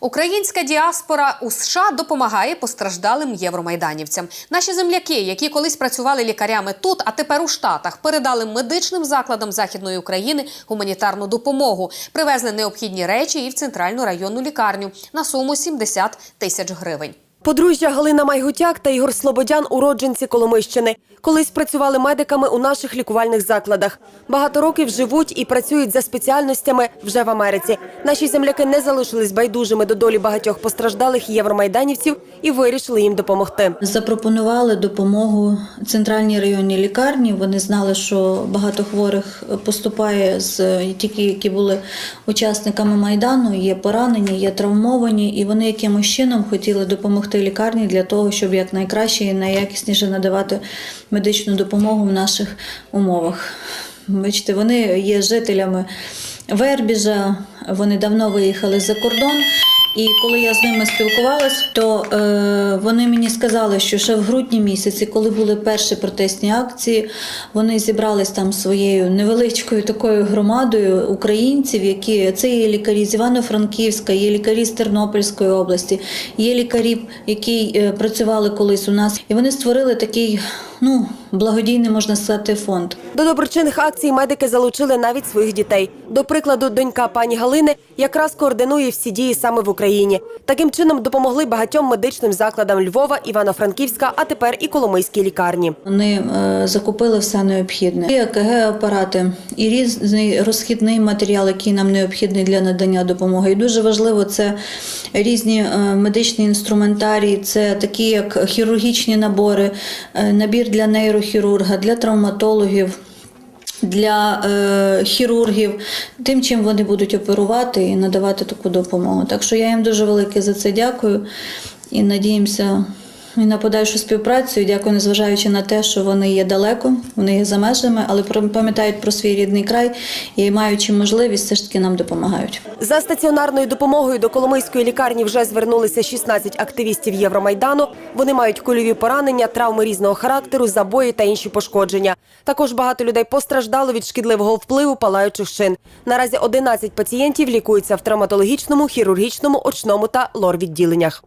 Українська діаспора у США допомагає постраждалим євромайданівцям. Наші земляки, які колись працювали лікарями тут, а тепер у Штатах, передали медичним закладам Західної України гуманітарну допомогу, привезли необхідні речі і в центральну районну лікарню на суму 70 тисяч гривень. Подружжя Галина Майгутяк та Ігор Слободян – уродженці Коломищини. Колись працювали медиками у наших лікувальних закладах. Багато років живуть і працюють за спеціальностями вже в Америці. Наші земляки не залишились байдужими до долі багатьох постраждалих євромайданівців і вирішили їм допомогти. Запропонували допомогу центральній районній лікарні. Вони знали, що багато хворих поступає з тільки які були учасниками майдану, є поранені, є травмовані, і вони якимось чином хотіли допомогти лікарні для того, щоб якнайкраще і найякісніше надавати медичну допомогу в наших умовах. Бачите, вони є жителями Вербіжа, вони давно виїхали за кордон. І коли я з ними спілкувалась, то е, вони мені сказали, що ще в грудні місяці, коли були перші протестні акції, вони зібрались там своєю невеличкою такою громадою українців, які це є лікарі з Івано-Франківська, є лікарі з Тернопільської області, є лікарі, які е, працювали колись у нас, і вони створили такий ну благодійний, можна сказати, фонд. До доброчинних акцій медики залучили навіть своїх дітей. До прикладу, донька пані Галини якраз координує всі дії саме в Україні. Таким чином допомогли багатьом медичним закладам Львова, Івано-Франківська, а тепер і Коломийській лікарні. Вони е, закупили все необхідне. І ЕКГ-апарати, і різний розхідний матеріал, який нам необхідний для надання допомоги. І дуже важливо це різні е, медичні інструментарії, це такі як хірургічні набори, е, набір для нейрохірурга, для травматологів. Для е, хірургів, тим, чим вони будуть оперувати і надавати таку допомогу. Так що я їм дуже велике за це дякую і надіємося і на подальшу співпрацю. Дякую, незважаючи на те, що вони є далеко, вони є за межами, але пам'ятають про свій рідний край і маючи можливість, все ж таки нам допомагають. За стаціонарною допомогою до Коломийської лікарні вже звернулися 16 активістів Євромайдану. Вони мають кульові поранення, травми різного характеру, забої та інші пошкодження. Також багато людей постраждало від шкідливого впливу палаючих шин. Наразі 11 пацієнтів лікуються в травматологічному, хірургічному, очному та лор-відділеннях.